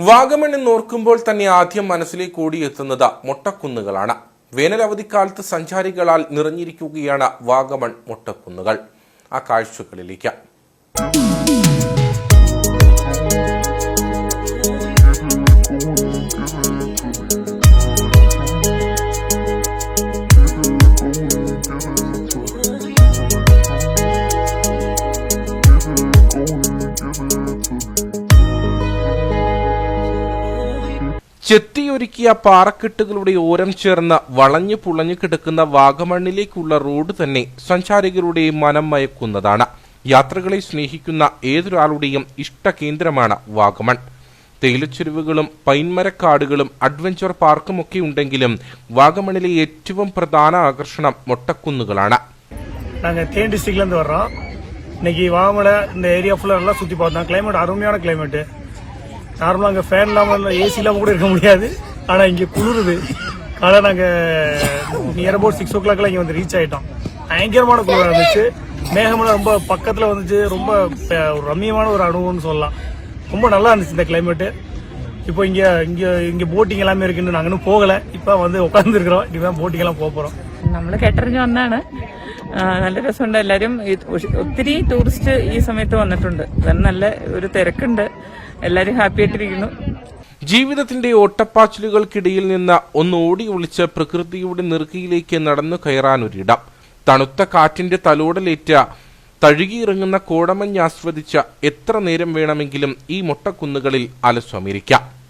വാഗമൺ എന്നോർക്കുമ്പോൾ തന്നെ ആദ്യം മനസ്സിലേക്ക് ഓടിയെത്തുന്നത് മൊട്ടക്കുന്നുകളാണ്. വേനൽ അവധിക്കാലത്ത് സഞ്ചാരികളാൽ നിറഞ്ഞിരിക്കുകയാണ് വാഗമൺ മൊട്ടക്കുന്നുകൾ. ആ കാഴ്ചകളിലേക്ക്. ചെത്തിയൊരുക്കിയ പാറക്കെട്ടുകളുടെ ഓരം ചേർന്ന് വളഞ്ഞു പുളഞ്ഞു കിടക്കുന്ന വാഗമണ്ണിലേക്കുള്ള റോഡ് തന്നെ സഞ്ചാരികളുടെ മനം മയക്കുന്നതാണ്. യാത്രകളെ സ്നേഹിക്കുന്ന ഏതൊരാളുടെയും ഇഷ്ടകേന്ദ്രമാണ് വാഗമൺ. തേയിലച്ചെരുവുകളും പൈൻമരക്കാടുകളും അഡ്വഞ്ചർ പാർക്കുമൊക്കെ ഉണ്ടെങ്കിലും വാഗമണിലെ ഏറ്റവും പ്രധാന ആകർഷണം മൊട്ടക്കുന്നുകളാണ്. ഡിസ്ട്രിക്ടിലെന്ന് പറഞ്ഞാൽ டிஸ்ட்ரிக்ட்லேருந்து வர்றோம் இன்னைக்கு வாமலை இந்த ஏரியா ஃபுல்லாக நல்லா சுற்றி நார்மலாக அங்கே ஃபேன் இல்லாமல் ஏசி இல்லாமல் கூட இருக்க முடியாது ஆனால் இங்கே குளிருது காலை நாங்கள் நியர் அபவுட் சிக்ஸ் ஓ கிளாக்லாம் இங்கே வந்து ரீச் ஆகிட்டோம் பயங்கரமான குளிராக இருந்துச்சு மேகமெல்லாம் ரொம்ப பக்கத்தில் வந்துச்சு ரொம்ப ப- ஒரு ரம்மியமான ஒரு அனுபவம்னு சொல்லலாம் ரொம்ப நல்லா இருந்துச்சு இந்த கிளைமேட்டு இப்போ இங்கே இங்கே இங்கே போட்டிங் எல்லாமே இருக்குன்னு நாங்கள் இன்னும் போகலை இப்போ வந்து உட்காந்துருக்குறோம் இனிமேல் போட்டிங் எல்லாம் போக போகிறோம் നമ്മൾ കേട്ടറിഞ്ഞ് വന്നാണ് ആ, നല്ല രസമുണ്ട് എല്ലാവരും ഈ- ഒത്തിരി ടൂറിസ്റ്റ് ഈ സമയത്ത് വന്നിട്ടുണ്ട് അത് നല്ല ഒരു തിരക്കുണ്ട് എല്ലാവരും ഹാപ്പി ആയിട്ടിരിക്കുന്നു. ജീവിതത്തിന്റെ ഓട്ടപ്പാച്ചിലുകൾക്കിടയിൽ നിന്ന് ഒന്ന് ഓടി ഒളിച്ച് പ്രകൃതിയുടെ നെറുകയിലേക്ക് നടന്നു കയറാനൊരിടം തണുത്ത കാറ്റിന്റെ തലോടലേറ്റ തഴുകിയിറങ്ങുന്ന കോടമഞ്ഞ് ആസ്വദിച്ച എത്ര നേരം വേണമെങ്കിലും ഈ മുട്ടക്കുന്നുകളിൽ അലസ്വമിരിക്കാം